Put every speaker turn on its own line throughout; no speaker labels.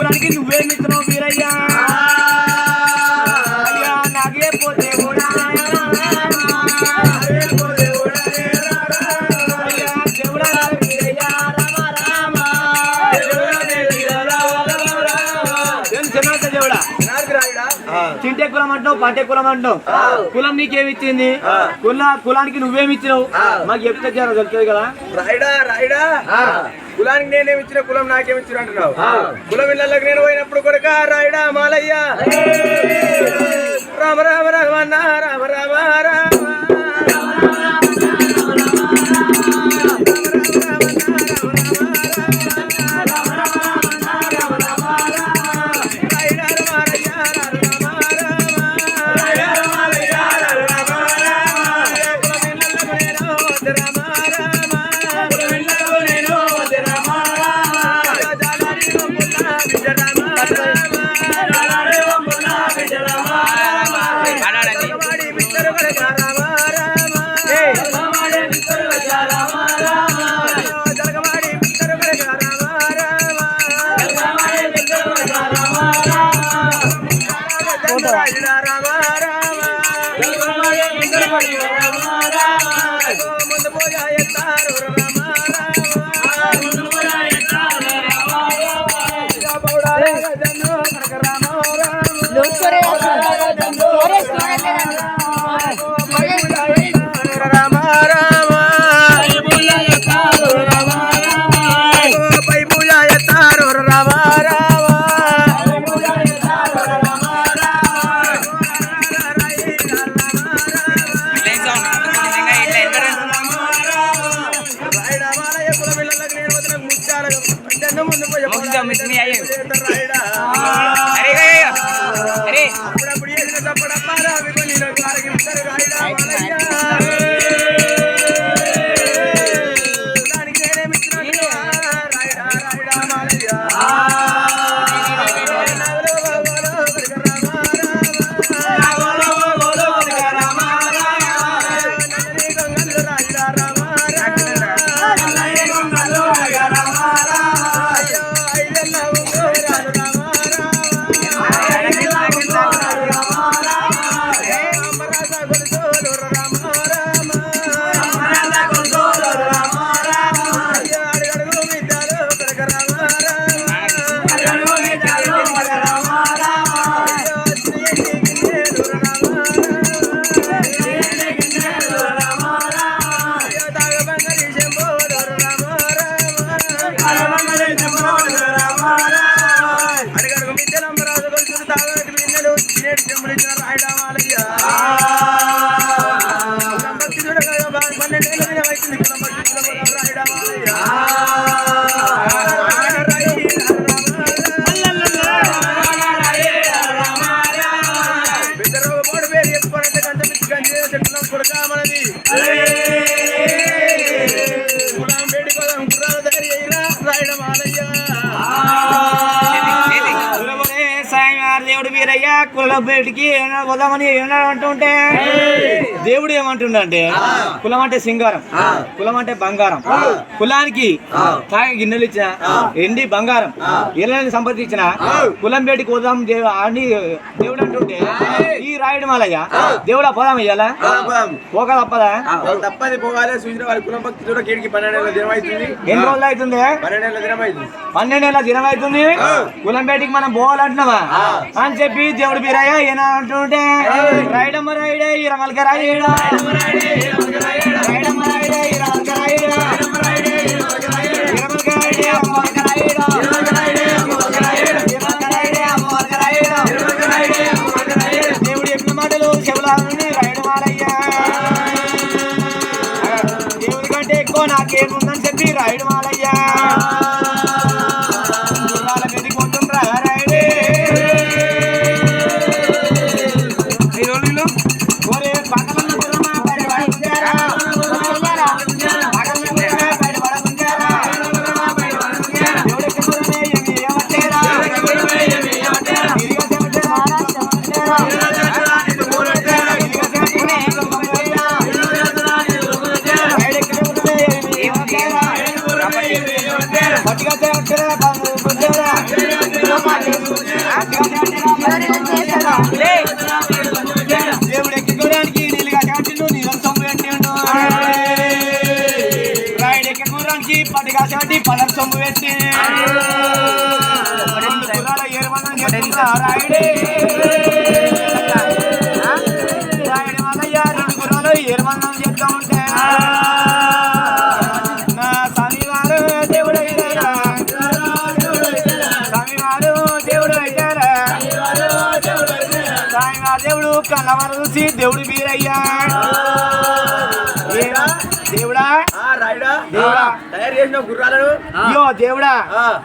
కులానికి నువ్వే మిత్రం వీరయ్యా. నాగే పోతే కూడా తింటే కులం అంటావు పంటే కులం అంటావు కులం నీకేమిచ్చింది? కుల కులానికి నువ్వేమిచ్చినావు మాకు చెప్తే జర కదా.
రాయిడా రాయిడా. కులానికి నేనేమి ఇచ్చిన కులం నాకేమి ఇచ్చిన అంటున్నావు? కులం ఇళ్ళకి నేను పోయినప్పుడు కొడుక రాయిడా మాలయ్య. రామ రామ రామ అన్న రామ రామ जो मिटनी आई కుల
బయటికి ఏమన్నా పోదామని ఏమన్నా అంటుంటే దేవుడు ఏమంటుండంటే కులం అంటే సింగారం కులం అంటే బంగారం. కులానికి తాగే గిన్నెలు ఇచ్చిన ఎండి బంగారం ఏళ్ళని సంపాదించిన కులం పోదాం దేవ- అని దేవుడు అంటుంటే ఈ రాయుడు మాలయ్య దేవుడా పోదాం ఇయ్యాలా పోక తప్పదా
తప్పది పోగాలి చూసిన వారి కులం భక్తి కీడికి పన్నెండేళ్ళ దినం అవుతుంది.
ఎన్ని రోజులు అవుతుంది?
పన్నెండేళ్ళ దినం అవుతుంది.
పన్నెండేళ్ళ దినం అవుతుంది? కులం బయటికి మనం పోవాలంటున్నావా? అని చెప్పి దేవుడు బీరయ్య ఏనా అంటుంటే రాయుడా రైడమ్మ రైడే ఈ రమల్క రాయడా ఎక్కడానికి పట్టిగా చాటి పదర్ సొమ్ము పెట్టి. గుర్రాల ఏరుమందం చేస్తున్నా రాయుడే. రాయుడు మల్లయ్య రెండు గుర్రాలు ఏరుమందం చేస్తా ఉంటే. నా స్వామివారు దేవుడు అయితారా స్వామివారు దేవుడు అయితారా స్వామివారు దేవుడు కళ్ళవారు చూసి దేవుడు వీరయ్యా.
తయారు చేసిన గుర్రాలను?
అయ్యో దేవుడా.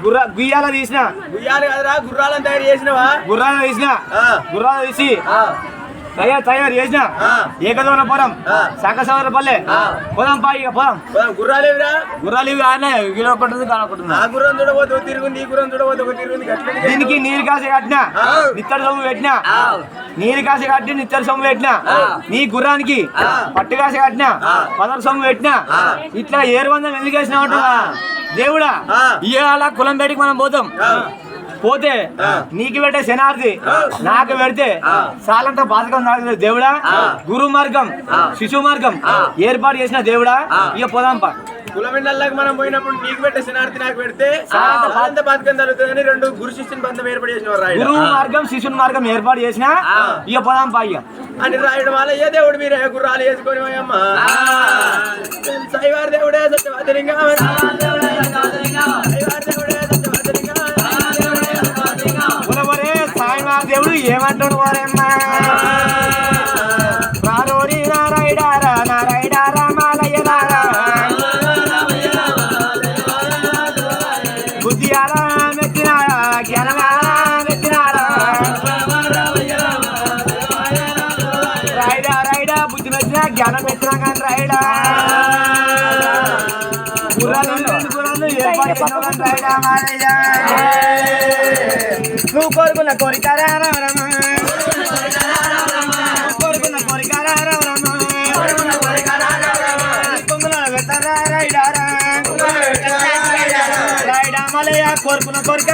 గుర్ర గుయ్యాల తీసిన.
గుయ్యాలి కదరా గుర్రాలను తయారు చేసినవా?
గుర్రాలు తీసిన. గుర్రాలు తీసి. తయారు తయారు చేసిన. ఏకదోన పొలం
ఆ.
శాఖసవర పల్లె. పొలం పా ఇక పొలం.
గుర్రాలేవిరా?
గుర్రాలు ఇవి ఆడినా గిలో ఒకటి కానొకటి
ఆ గుర్రం చూడబోతే తిరుగుంది ఈ గుర్రం చూడబోతే తిరుగుంది
దీనికి నీరు కాసి కట్టినా. నిత్తడి సొమ్ము పెట్టినా. నీరు కాసి కట్టి నిత్తడి సొమ్ము పెట్టినా. నీ గుర్రానికి పట్టు కాసి కట్టినా పదరు సొమ్ము పెట్టినా. ఇట్లా ఏరు వందలు ఎందుకు వేసినా ఉంటుందా దేవుడా. ఇవాళ కులం బయటికి మనం పోతాం. పోతే నీకు పెట్టే శనార్థి నాకు పెడితే సాలంత బాధకం నాకు దేవుడా? గురు మార్గం శిశు మార్గం ఏర్పాటు చేసిన దేవుడా? ఇక పోదాంపా
కులమిండల్లోకి మనం పోయినప్పుడు నీకు పెట్టే శనార్థి నాకు పెడితే
సాయంత
బతుకం జరుగుతుందని రెండు గురు శిష్యుని బంధం ఏర్పడి చేసిన
గురువు మార్గం శిశుని మార్గం ఏర్పాటు చేసిన ఇక పోదాంపా ఇక.
అని రాయుడు వాళ్ళ ఏ దేవుడు మీరే? గుర్రాలు వేసుకొని పోయమ్మ. సైవారి దేవుడే సత్యవాదలింగా దేవుడు
ఏమంటాడు వారేమో నువ్వు కోరుకున్న కోరిక రారమ్మ కోరుకున్న కోరిక రారమ్మ కోరుకున్న కోరిక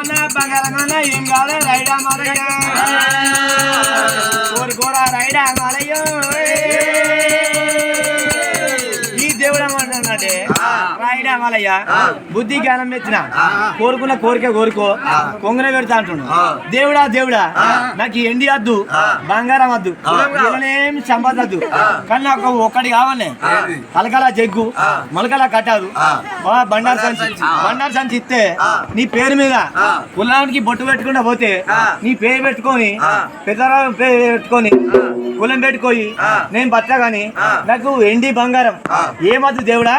ఉన్న బంగారంగా ఏం కాదు రైడా మరయ్యా కోరుకోరా రైడా మరయ్యో Yeah. రాయిడా మలయ్య బుద్ధి జ్ఞానం మెచ్చిన కోరుకున్న కోరిక కోరుకో. కొంగర పెడతా అంటుండు. దేవుడా దేవుడా. నాకు ఎండి వద్దు. బంగారం వద్దు. ఏం సంపదద్దు కానీ నాకు ఒక్కటి కావాలి. కలకల జగ్గు మొలకల కట్టారు. బండారు సంచి. బండారు సంచి. ఇస్తే నీ పేరు మీద కులానికి బొట్టు పెట్టుకుంటా పోతే నీ పేరు పెట్టుకొని పెద్దరావు పేరు పెట్టుకొని కులం పెట్టుకోయి నేను బతా గాని నాకు ఎండి బంగారం. ఏమద్దు దేవుడా?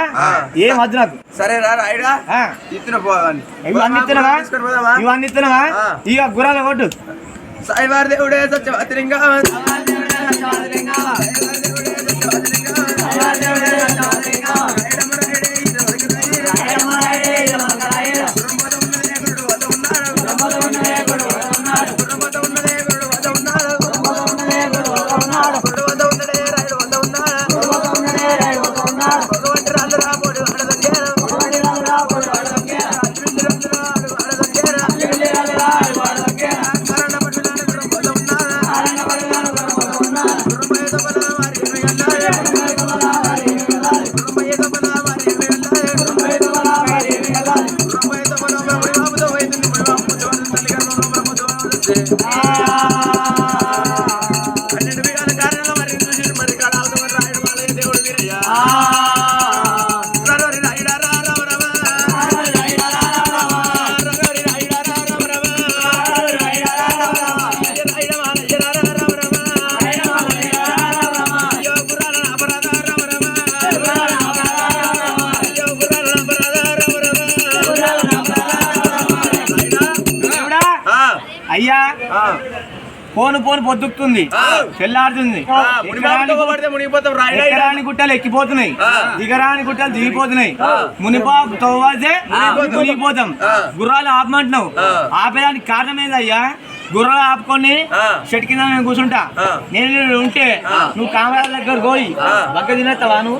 ఏమద్దు నాకు.
సరే రా రాయుడా
ఆ,
ఇచ్చిన పోవాలని
ఇవన్నీ ఇస్తున్నావా
తీసుకొని పోదామా
ఇవన్నీ ఇస్తున్నావా
ఆ.
ఇక గుర్రాలు కొట్టు
సాయివారి దేవుడే సత్యవాదలింగా
దేవుడా
మునిగిపోతాం రాయుడా
ఎక్కరాని గుట్టలు ఎక్కిపోతున్నాయి. దిగరాని గుట్టలు దిగిపోతున్నాయి. తవ్వాల్సే
మునిగిపోతాం.
గుర్రాలు ఆపమంటున్నావు. ఆపేదానికి కారణం ఏందయ్యా? గుర్రాలు ఆపుకొని. చెట్టు కింద నేను కూర్చుంటా. నేను ఉంటే. నువ్వు కామరాజ దగ్గర పోయి. బగ్గ తినేస్తావా నువ్వు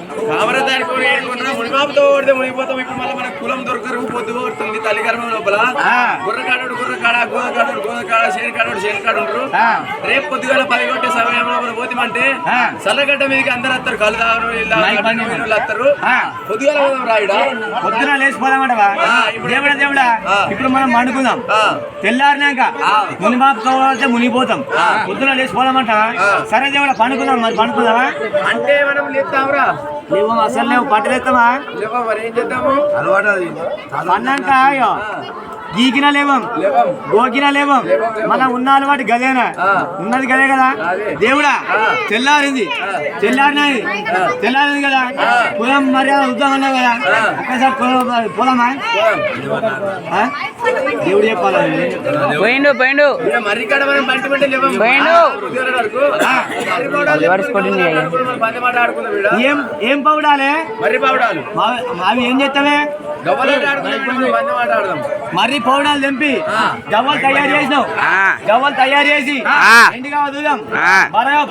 మునిమాపుతో ఓడితే మునిగిపోతాం ఇప్పుడు మళ్ళీ మనకు కులం దొరకరు పొద్దు కొడుతుంది తల్లి గర్భం లోపల
ఆ.
గుర్రకాడు గుర్రకాడ గోదకాడు గోదకాడ శేనికాడు శేనికాడు ఉంటారు
ఆ.
రేపు పొద్దుగాల పది కొట్టే సమయంలో మనం పోతామంటే. సల్లగడ్డ మీదకి అందరు వస్తారు కళ్ళు తాగరు వస్తారు. పొద్దుగాల పోదాం రాయుడా
పొద్దున లేచిపోదామంటవా దేవుడా దేవుడా. ఇప్పుడు మనం పండుకుందాం
ఆ.
తెల్లారినాక అయితే మునిగిపోతాం. పొద్దున లేచిపోదామంటావా
ఆ.
సరే దేవుడా పండుకుందాం మరి పండుకుందామా?
అంటే మనం లేస్తాంరా.
లేవు అసలు లేవు పట్టలేస్తామా
ఏం
పన్నాక అయ్యో. గీకిన లేవం
లేవం.
గోకిన లేవం. మన ఉన్న అలవాటు గదేనా. ఉన్నది గదే కదా. దేవుడా. తెల్లారింది. తెల్లారినది. తెల్లారింది కదా. కులం మర్యాద ఉద్దాం అన్నావు కదా. ఒక్కసారి ఆ? దేవుడు చెప్పాలా? ఏం?
పోయిండు. పోయిండు
ఈడ.
ఏం ఏం పౌడాలే
మర్రి పౌడాలు
అవి ఏం చేస్తావే మర్రి పౌడాలు తెంపి. గవ్వలు తయారు చేసినావు
ఆ.
గవ్వలు తయారు చేసి
ఆ.
ఎండుగా వదుదాం
ఆ.
బరగా.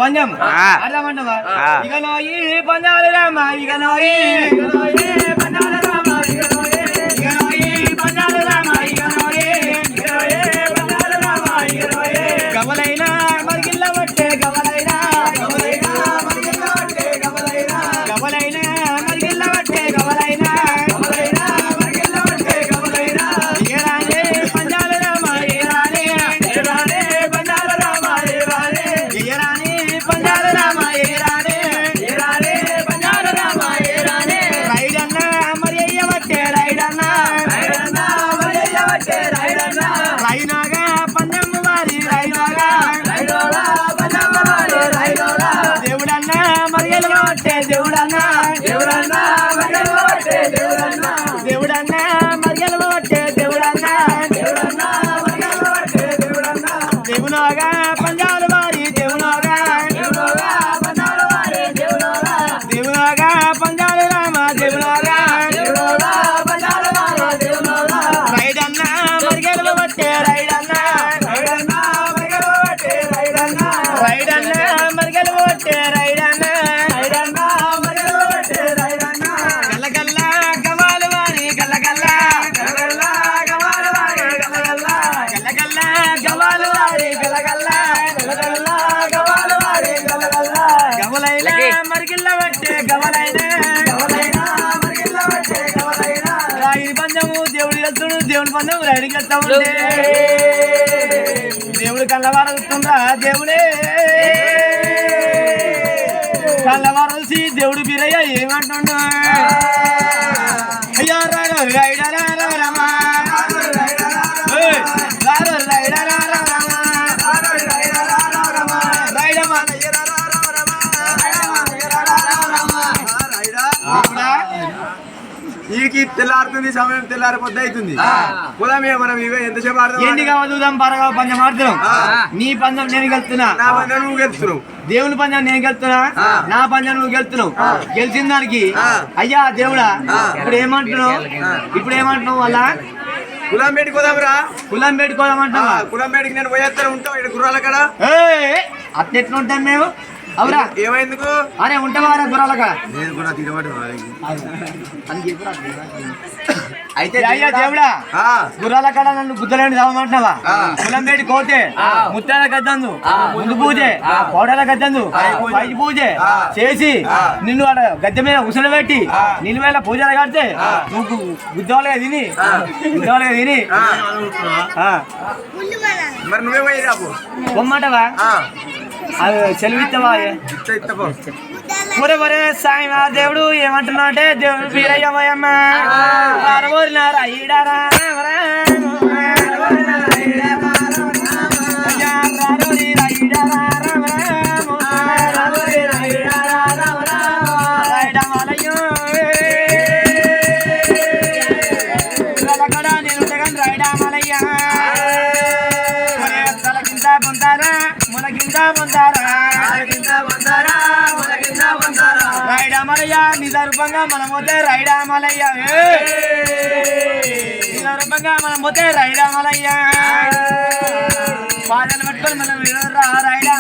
ఆడదామంటావా
ఆ.
ఇక నోయి పంజాలు రామా ఇక నోయి పందం వెళ్తా ఉంటే దేవుడు కళ్ళవారుతుందా దేవుడే కళ్ళవారసి దేవుడు బీరయ్య ఏమంటుండు అయ్యా రాడు రైడరా రమా రాడు రైడరా రమా రైడమా
తెల్లారుతుంది సమయం తెల్లారి పొద్దు అవుతుంది. పోదామే మనం ఇవే ఎంతసేపు ఆడదాం
ఏంటి కావద్దాం పరగా పందెం ఆడుతున్నాం. నీ పందెం నేను గెలుతున్నా
నా పని నువ్వు గెలుస్తున్నావు.
దేవుని పందెం నేను గెలుతున్నా. నా పందెం నువ్వు గెలుతున్నావు గెలిచిన దానికి. అయ్యా దేవుడా. ఇప్పుడు ఏమంటున్నావు? ఇప్పుడు ఏమంటున్నావు వాళ్ళ
కులం పెట్టి పోదాంరా
కులం పెట్టుకోదామంటావా
కులం పెట్టుకు నేను పోయేస్తాను ఉంటాం ఇక్కడ గుర్రాల కాడ.
అట్లెట్లుంటాం మేము? అవురా.
ఏమైందుకు?
అరే
నేను కూడా తిరగబడి
అయితే అయ్యా దేవుడా గుర్రాల కాడ నన్ను గుద్దలేని చదవమంటున్నావా కోతే ముత్యాల గద్దందు ముందు పూజ పౌడల గద్దందు పై పూజ. చేసి. నిన్ను ఆడ గద్దె మీద ఉసలు పెట్టి మీద పూజలు కడితే నువ్వు గుద్దవాళ్ళగా తిని గుద్దవాళ్ళగా తిని.
మరి నువ్వే పోయి రాపు.
పొమ్మంటావా?
ఆ,
అది సెలవిస్తావా
పో.
ఒరే ఒరే సాయి మా దేవుడు ఏమంటున్నా అంటే దేవుడు వీరయ్య పోయమ్మ ఈడారా నిజరూపంగా మనం పోతే రైడామలయ్య నిజరూపంగా మనం పోతే రైడామలయ్య పాదాలు పట్టుకొని మనం వినరా రాయడా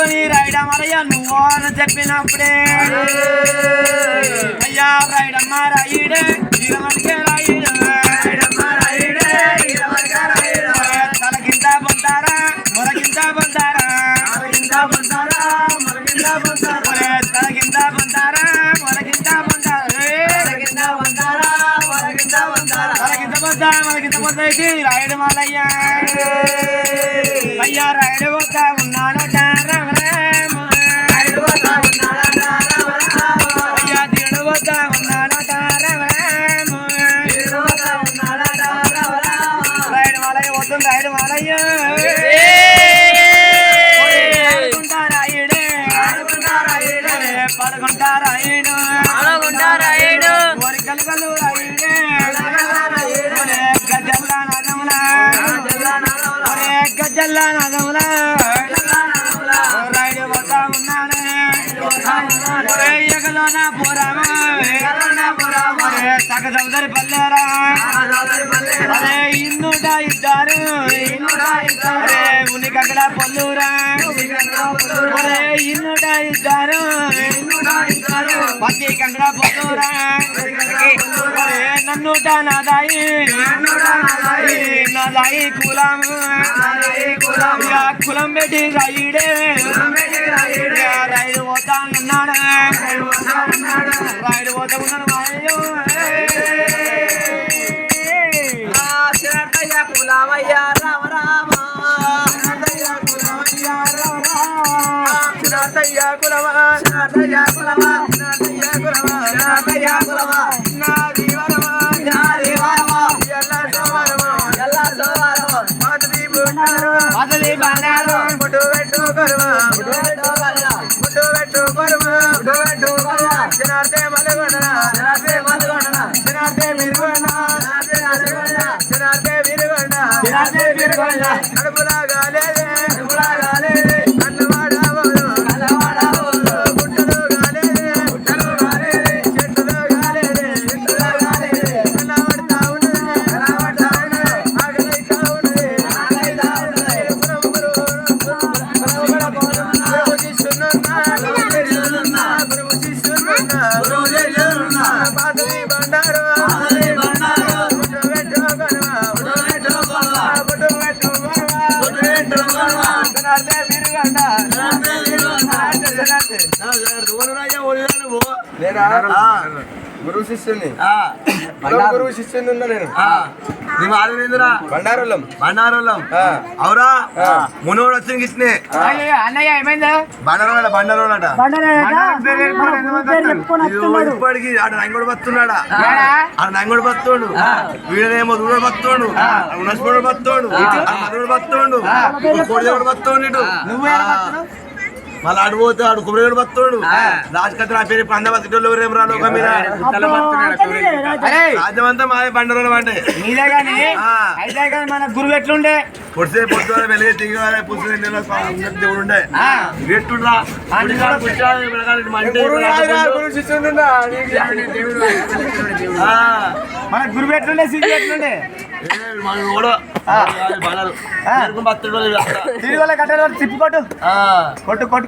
రసపుండు చేసుకొని రాయడా నువ్వు అని చెప్పినప్పుడే. అయ్యా రాయడమ్మ రాయుడే ఇరవడికే రాయుడు. తలకింత పొందారా మొరకింత పొందారా? ఒరే తలకింత పొందారా మొరకింత పొందారా? తలకింత పొందా మొరకింత పొందేసి రాయుడు మల్లయ్య అయ్యా. రాయుడు పోతా ఉన్నాడు రామ ఒరే ఎగలోన పోరామా ఒరే సగ సౌదరి పల్లెరా. అరే ఇన్నుట ఇద్దారు. అరే ఉనికక్కడ పొల్లురా ఒరే ఇన్నుట ఇద్దారు. పచ్చి కంకడ పొల్లురా ఒరే నన్నుట నాదాయి. నాదాయి కులము ఇక కులం. పెట్టి రాయుడే. రైలు పోతానన్నాడు రైలు పోతా ఉన్నాడు. వాయు. అసలు 看一下
గురువు శిష్యుని గురువు శిష్యుని ఉందా నేను.
నీ మాధవేంద్రా
బండారులం.
బండారోళ్ళం
ఆ.
అవురా. మునోడు వచ్చిన
అన్నయ్య ఏమైందా?
బండారోళ్ళ బండారోళ్ళట ఇది ఇప్పటికి ఆడ నంగోడు బతున్నాడా? ఆడ నంగోడు బతుండు వీడనేమో దూడ బతుండు ఉన్నోడు బతుండు మధుడు బతుండు కోడిదేవుడు బతుండు
నువ్వు ఎలా బతున్నావు?
మళ్ళీ ఆడు పోతే ఆడు కుబరేవుడు బతుండు రాజకత్రి ఆ పేరు పంద బతిటోళ్ళు ఎవరేం రా లోకం మీద.
అరే
రాజ్యం అంతా మాదే బండారోళ్ళం అంటే
నీదే
ఆ.
అయితే కానీ మన గురువు ఎట్లుండే?
పొడిసే పొద్దు వెలిగే పుస్తకం దేవుడు ఉండే. ఎట్టుండ్రా.
మన గురువు ఎట్లుండే? సిద్ధి ఎట్లుండే. తిరిగి కొట్టు
ఆ.
కొట్టు.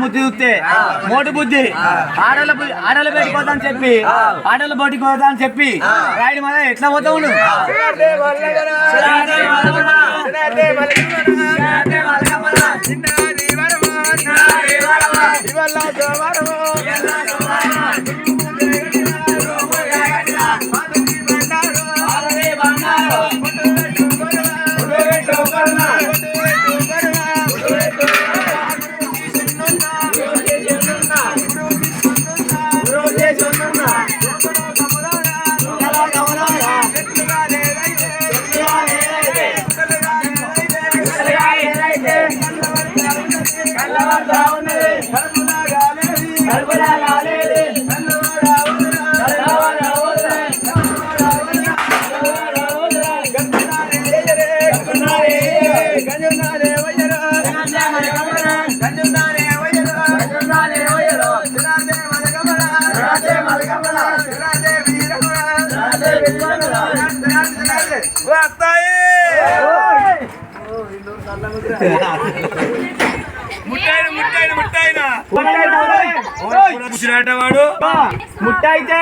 బుద్ధి మోటు
బుద్ధి. ఆడల బుద్ధి ఆడల బయటికి పోతా అని చెప్పి ఆడల బయటికి పోతా అని చెప్పి రాయుడు మన ఎట్లా పోతా ఉండు
ఇవాళ సోమవారం ముట్టాయిన ముట్టాయిన
ఓయ్!
వాడు
ముట్ట అయితే